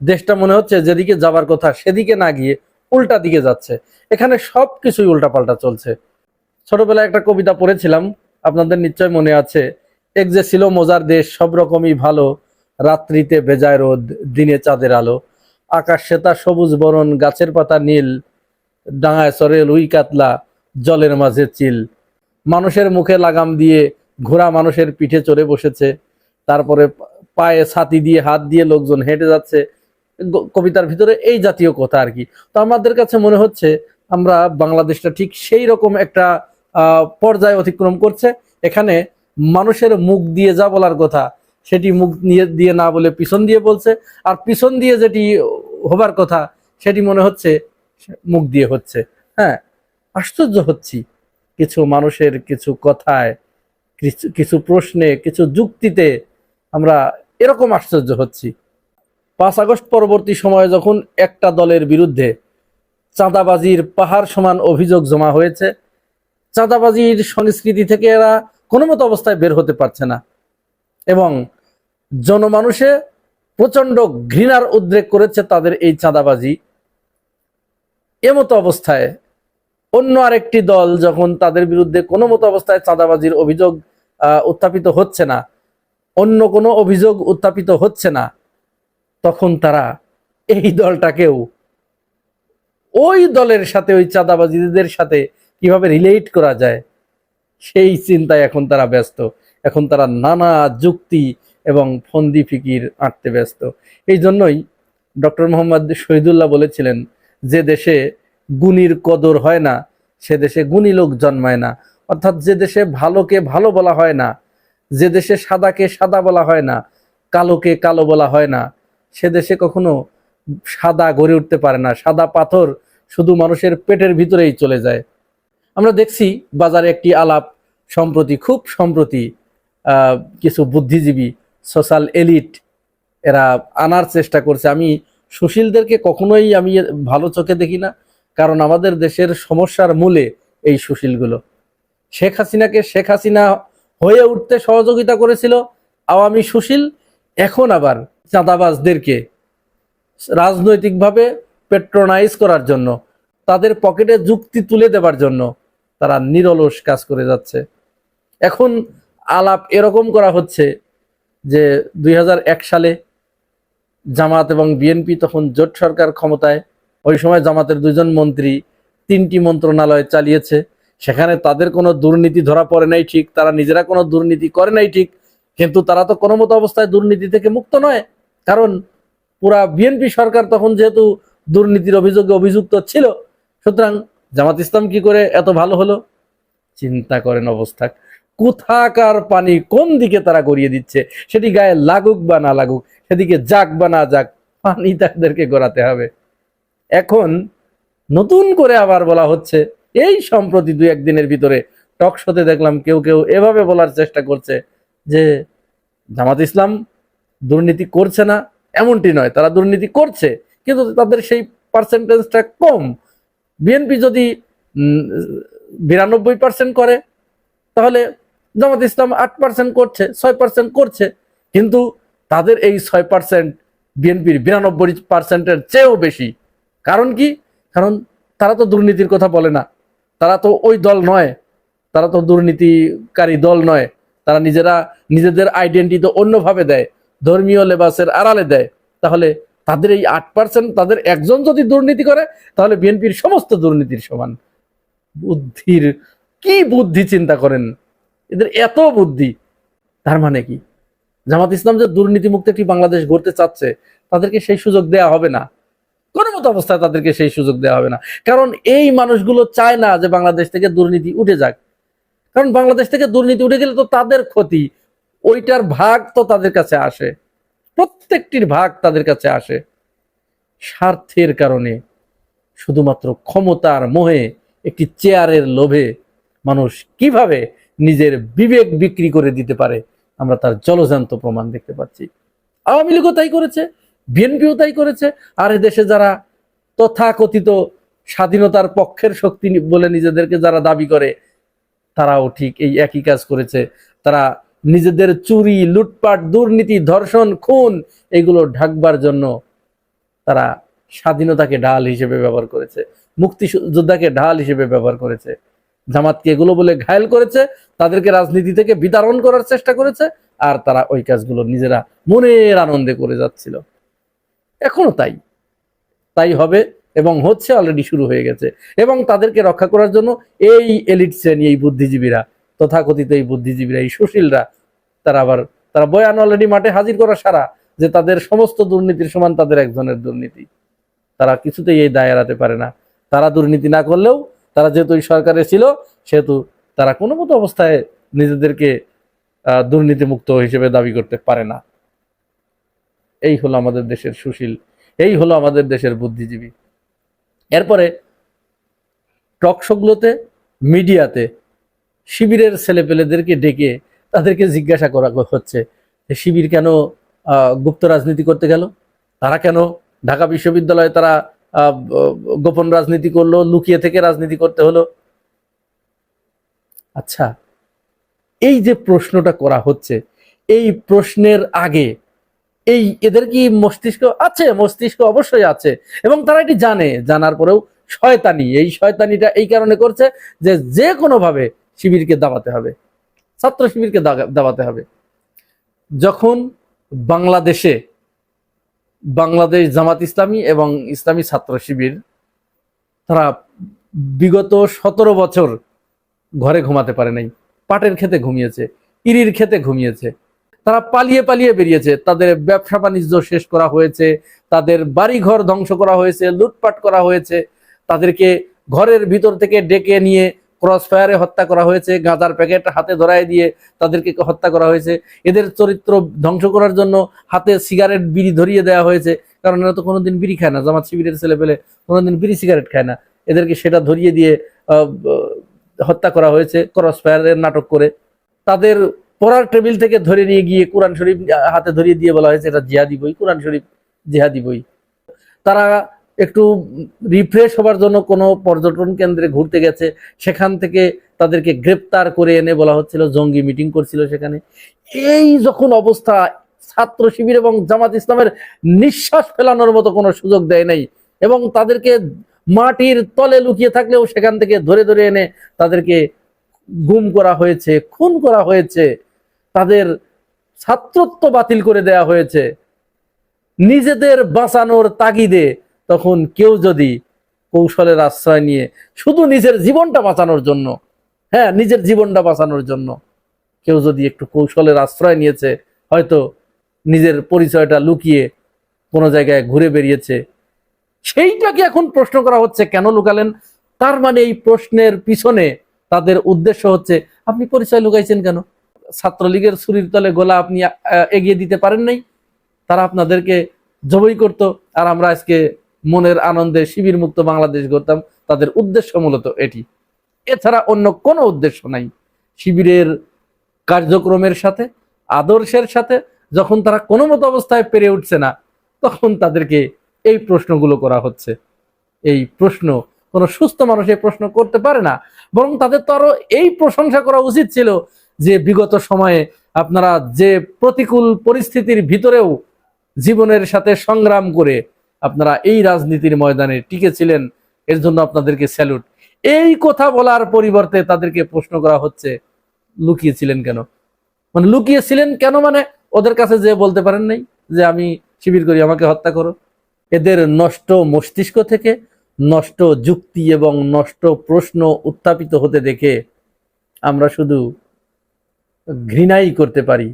দেশটা মনে হচ্ছে যেদিকে যাবার কথা সেদিকে না গিয়ে উল্টা দিকে যাচ্ছে। এখানে সব কিছুই উল্টাপাল্টা চলছে। ছোটবেলায় একটা কবিতা পড়েছিলাম, আপনাদের নিশ্চয় মনে আছে। এক যে ছিল মজার দেশ, সব রকমই ভালো। রাত্রিতে বেজায় রোদ, দিনে চাঁদের আলো। আকাশ শ্বেতা সবুজ বরণ, গাছের পাতা নীল। ডাঙায় সরে লুই কাতলা, জলের মাঝে চিল। মানুষের মুখে লাগাম দিয়ে ঘোড়া মানুষের পিঠে চড়ে বসেছে। তারপরে পায়ে ছাতি দিয়ে, হাত দিয়ে লোকজন হেঁটে যাচ্ছে। কবিতার ভিতরে এই জাতীয় কথা আর কি। তো আমাদের কাছে মনে হচ্ছে আমরা বাংলাদেশটা ঠিক সেই রকম একটা পর্যায়ে অতিক্রম করছে। এখানে মানুষের মুখ দিয়ে যা বলার কথা, সেটি মুখ নিয়ে, দিয়ে না বলে পিছন দিয়ে বলছে। আর পিছন দিয়ে যেটি হবার কথা, সেটি মনে হচ্ছে মুখ দিয়ে হচ্ছে। হ্যাঁ আশ্চর্য হচ্ছি। কিছু মানুষের কিছু কথায় কিছু প্রশ্নে, কিছু যুক্তিতে আমরা এরকম আশ্চর্য হচ্ছি। পাঁচ আগস্ট পরবর্তী সময়ে যখন একটা দলের বিরুদ্ধে চাঁদাবাজির পাহাড় সমান অভিযোগ জমা হয়েছে, চাঁদাবাজির সংস্কৃতি থেকে এরা কোনো মতো অবস্থায় বের হতে পারছে না এবং জনমানুষে প্রচণ্ড ঘৃণার উদ্রেক করেছে তাদের এই চাঁদাবাজি। এমতো অবস্থায় অন্য আরেকটি দল যখন তাদের বিরুদ্ধে কোনো মতো অবস্থায় চাঁদাবাজির অভিযোগ উত্থাপিত হচ্ছে না, অন্য কোনো অভিযোগ উত্থাপিত হচ্ছে না তখন তারা এই দলটাকেও ওই দলের সাথে, ওই চাঁদাবাজিদের সাথে কীভাবে রিলেট করা যায়, সেই চিন্তায় এখন তারা ব্যস্ত। এখন তারা নানা যুক্তি এবং ফন্দি ফিকির আঁটতে ব্যস্ত। এই জন্যই ডক্টর মোহাম্মদ শহীদুল্লাহ বলেছিলেন, যে দেশে গুণীর কদর হয় না, সে দেশে গুণী লোক জন্মায় না। অর্থাৎ যে দেশে ভালোকে ভালো বলা হয় না, যে দেশে সাদাকে সাদা বলা হয় না, কালোকে কালো বলা হয় না সে দেশে কখনো সাদা গড়ে উঠতে পারে না। সাদা পাথর শুধু মানুষের পেটের ভিতরেই চলে যায়। আমরা দেখছি বাজারে একটি আলাপ, সম্প্রতি, খুব সম্প্রতি কিছু বুদ্ধিজীবী, সোশ্যাল এলিট, এরা আনার চেষ্টা করছে। আমি সুশীলদেরকে কখনোই আমি ভালো চোখে দেখি না, কারণ আমাদের দেশের সমস্যার মূলে এই সুশীলগুলো। শেখ হাসিনাকে শেখ হাসিনা হয়ে উঠতে সহযোগিতা করেছিল আওয়ামী সুশীল, এখন আবার চাঁদাবাজদেরকে রাজনৈতিকভাবে পেট্রোনাইজ করার জন্য, তাদের পকেটে যুক্তি তুলে দেবার জন্য তারা নিরলস কাজ করে যাচ্ছে। এখন আলাপ এরকম করা হচ্ছে যে দুই হাজার এক সালে জামাত এবং বিএনপি তখন জোট সরকার ক্ষমতায়, ওই সময় জামাতের দুজন মন্ত্রী তিনটি মন্ত্রণালয় চালিয়েছে, সেখানে তাদের কোনো দুর্নীতি ধরা পড়ে নাই ঠিক, তারা নিজেরা কোনো দুর্নীতি করে নাই ঠিক, কিন্তু তারা তো কোনো মতো অবস্থায় দুর্নীতি থেকে মুক্ত নয়। কারণ পুরা বিএনপি সরকার তখন যেহেতু দুর্নীতির অভিযোগে অভিযুক্ত ছিল, সুতরাং জামাত ইসলাম কি করে এত ভালো হলো? চিন্তা করেন অবস্থা। কোথাকার পানি কোন দিকে তারা গড়িয়ে দিচ্ছে? সেটি গায়ে লাগুক বা না লাগুক, সেদিকে যাক বা না যাক, পানি তাদেরকে গড়াতে হবে। এখন নতুন করে আবার বলা হচ্ছে, এই সম্প্রতি দু একদিনের ভিতরে টকশোতে দেখলাম কেউ কেউ এভাবে বলার চেষ্টা করছে যে জামাত ইসলাম দুর্নীতি করছে না, এমনটি নয়। তারা দুর্নীতি করছে, কিন্তু তাদের সেই পার্সেন্টেজটা কম। বিএনপি যদি বিরানব্বই পার্সেন্ট করে, তাহলে জামাত ইসলাম আট পার্সেন্ট করছে, ছয় পার্সেন্ট করছে, কিন্তু তাদের এই ছয় পার্সেন্ট বিএনপির বিরানব্বই পার্সেন্টের চেয়েও বেশি। কারণ কি? কারণ তারা তো দুর্নীতির কথা বলে না। তারা তো ওই দল নয়। তারা তো দুর্নীতিকারী দল নয়। তারা নিজেরা নিজেদের আইডেন্টি তো অন্যভাবে দেয়। ধর্মীয় লেবাসের আড়ালে দেয়, তাহলে তাদের এই আট পার্সেন্ট তাদের একজন যদি দুর্নীতি করে, তাহলে বিএনপির সমস্ত দুর্নীতির সমান। বুদ্ধির, কি বুদ্ধি চিন্তা করেন? এদের এত বুদ্ধি। তার মানে কি? জামাত ইসলাম যে দুর্নীতিমুক্ত একটি বাংলাদেশ গড়তে চাচ্ছে, তাদেরকে সেই সুযোগ দেয়া হবে না। কোনো মতো অবস্থায় তাদেরকে সেই সুযোগ দেওয়া হবে না। কারণ এই মানুষগুলো চায় না যে বাংলাদেশ থেকে দুর্নীতি উঠে যাক। কারণ বাংলাদেশ থেকে দুর্নীতি উঠে গেলে তো তাদের ক্ষতি। ওইটার ভাগ তো তাদের কাছে আসে। প্রত্যেকটির ভাগ তাদের কাছে আসে। স্বার্থের কারণে শুধুমাত্র ক্ষমতার মোহে একটি চেয়ারের লোভে মানুষ কীভাবে নিজের বিবেক বিক্রি করে দিতে পারে, আমরা তার জলজান্ত প্রমাণ দেখতে পাচ্ছি। আওয়ামী লীগও তাই করেছে, বিএনপিও তাই করেছে, আর দেশে যারা তথাকথিত স্বাধীনতার পক্ষের শক্তি বলে নিজেদেরকে যারা দাবি করে, তারাও ঠিক এই একই কাজ করেছে। তারা নিজেদের চুরি, লুটপাট, দুর্নীতি, ধর্ষণ, খুন, এগুলো ঢাকবার জন্য তারা স্বাধীনতাকে ঢাল হিসেবে ব্যবহার করেছে, মুক্তিযোদ্ধাকে ঢাল হিসেবে ব্যবহার করেছে। জামাতকে এগুলো বলে ঘায়েল করেছে, তাদেরকে রাজনীতি থেকে বিতাড়ন করার চেষ্টা করেছে, আর তারা ওই কাজগুলো নিজেরা মনের আনন্দে করে যাচ্ছিল। এখনও তাই। তাই হবে এবং হচ্ছে অলরেডি শুরু হয়ে গেছে। এবং তাদেরকে রক্ষা করার জন্য এই এলিট শ্রেণি, এই বুদ্ধিজীবীরা, তথাকথিত এই বুদ্ধিজীবীরা, এই সুশীলরা তারা আবার, তারা বয়ান অলরেডি মাঠে হাজির করা সারা যে তাদের সমস্ত দুর্নীতির সমান তাদের একজনের দুর্নীতি। তারা কিছুতেই এই দায় এড়াতে পারে না। তারা দুর্নীতি না করলেও তারা যেহেতু এই সরকারে ছিল, সেহেতু তারা কোনো মতো অবস্থায় নিজেদেরকে দুর্নীতিমুক্ত হিসেবে দাবি করতে পারে না। এই হলো আমাদের দেশের সুশীল, এই হলো আমাদের দেশের বুদ্ধিজীবী। এরপরে টকশোগুলোতে মিডিয়াতে, শিবিরের ছেলেপেলেদেরকে ডেকে তাদেরকে জিজ্ঞাসা করা হচ্ছে যে শিবির কেন গুপ্ত রাজনীতি করতে গেল? তারা কেন ঢাকা বিশ্ববিদ্যালয়ে তারা গোপন রাজনীতি করল, লুকিয়ে থেকে রাজনীতি করতে হলো? আচ্ছা এই যে প্রশ্নটা করা হচ্ছে, এই প্রশ্নের আগে এই এদের কি মস্তিষ্ক আছে? মস্তিষ্ক অবশ্যই আছে। এবং তারা এটি জানে, জানার পরেও শয়তানি। এই শয়তানিটা এই কারণে করছে যে যে কোনোভাবে শিবিরকে দাবাতে হবে। ছাত্র শিবিরকে দাবাতে হবে। যখন বাংলাদেশে বাংলাদেশ জামাত ইসলামী এবং ইসলামী ছাত্র শিবির, তারা বিগত সতেরো বছর ঘরে ঘুমাতে পারে নাই। পাটের খেতে ঘুমিয়েছে, ইরির খেতে ঘুমিয়েছে। তারা পালিয়ে পালিয়ে বেরিয়েছে। তাদের ব্যবসা বাণিজ্য শেষ করা হয়েছে। তাদের বাড়িঘর ধ্বংস করা হয়েছে, লুটপাট করা হয়েছে। তাদেরকে ঘরের ভিতর থেকে ডেকে নিয়ে ক্রস ফায়ারে হত্যা করা হয়েছে, গাঁজার প্যাকেট হাতে ধরায় দিয়ে তাদেরকে হত্যা করা হয়েছে। এদের চরিত্র ধ্বংস করার জন্য হাতে সিগারেট, বিড়ি ধরিয়ে দেওয়া হয়েছে। কারণ এরা তো কোনোদিন বিড়ি খায় না, জামাত শিবিরের ছেলে পেলে কোনোদিন বিড়ি সিগারেট খায় না। এদেরকে সেটা ধরিয়ে দিয়ে হত্যা করা হয়েছে ক্রস ফায়ারের নাটক করে। তাদের পড়ার টেবিল থেকে ধরে নিয়ে গিয়ে কোরআন শরীফ হাতে ধরিয়ে দিয়ে বলা হয়েছে, এটা জিহাদি বই, কোরআন শরীফ জিহাদি বই। তারা একটু রিফ্রেশ হবার জন্য কোনো পর্যটন কেন্দ্রে ঘুরতে গেছে, সেখান থেকে তাদেরকে গ্রেপ্তার করে এনে বলা হচ্ছিল, জঙ্গি মিটিং করছিল সেখানে। এই যখন অবস্থা, ছাত্র শিবির এবং জামাত ইসলামের নিঃশ্বাস ফেলানোর মতো কোনো সুযোগ দেয় নাই এবং তাদেরকে মাটির তলে লুকিয়ে থাকলেও সেখান থেকে ধরে ধরে এনে তাদেরকে গুম করা হয়েছে, খুন করা হয়েছে, তাদের ছাত্রত্ব বাতিল করে দেয়া হয়েছে। নিজেদের বাঁচানোর তাগিদে তখন কেউ যদি কৌশলের আশ্রয় নিয়ে শুধু নিজের জীবনটা বাঁচানোর জন্য হ্যাঁ নিজের জীবনটা বাঁচানোর জন্য কেউ যদি একটু কৌশলের আশ্রয় নিয়েছে, হয়তো নিজের পরিচয়টা লুকিয়ে কোনো জায়গায় ঘুরে বেরিয়েছে সেইটাকে এখন প্রশ্ন করা হচ্ছে, কেন লুকালেন? তার মানে এই প্রশ্নের পিছনে তাদের উদ্দেশ্য হচ্ছে, আপনি পরিচয় লুকাইছেন কেন? ছাত্রলীগের ছুরির তলে গোলা আপনি এগিয়ে দিতে পারেন নাই? তারা আপনাদেরকে জবই করত, আর আমরা আজকে মনের আনন্দে শিবির মুক্ত বাংলাদেশ করতাম তাদের উদ্দেশ্য মূলত এটি। এছাড়া অন্য কোনো উদ্দেশ্য নাই। শিবিরের কার্যক্রমের সাথে, আদর্শের সাথে যখন তারা কোনো মতো অবস্থায় পেরে উঠছে না, তখন তাদেরকে এই প্রশ্নগুলো করা হচ্ছে। এই প্রশ্ন, কোনো সুস্থ মানুষ এই প্রশ্ন করতে পারে না। বরং তাদের তো আরও এই প্রশংসা করা উচিত ছিল যে বিগত সময়ে আপনারা যে প্রতিকূল পরিস্থিতির ভিতরেও জীবনের সাথে সংগ্রাম করে আপনারা এই রাজনীতির ময়দানে টিকেছিলেন, এর জন্য আপনাদেরকে স্যালুট এই কথা বলার পরিবর্তে তাদেরকে প্রশ্ন করা হচ্ছে, লুকিয়েছিলেন কেন? মানে লুকিয়েছিলেন কেন মানে ওদের কাছে যে বলতে পারেন নাই, যে আমি শিবির করি, আমাকে হত্যা করো। এদের নষ্ট মস্তিষ্ক থেকে নষ্ট যুক্তি এবং নষ্ট প্রশ্ন উত্থাপিত হতে দেখে আমরা শুধু ঘৃণাই করতে পারি।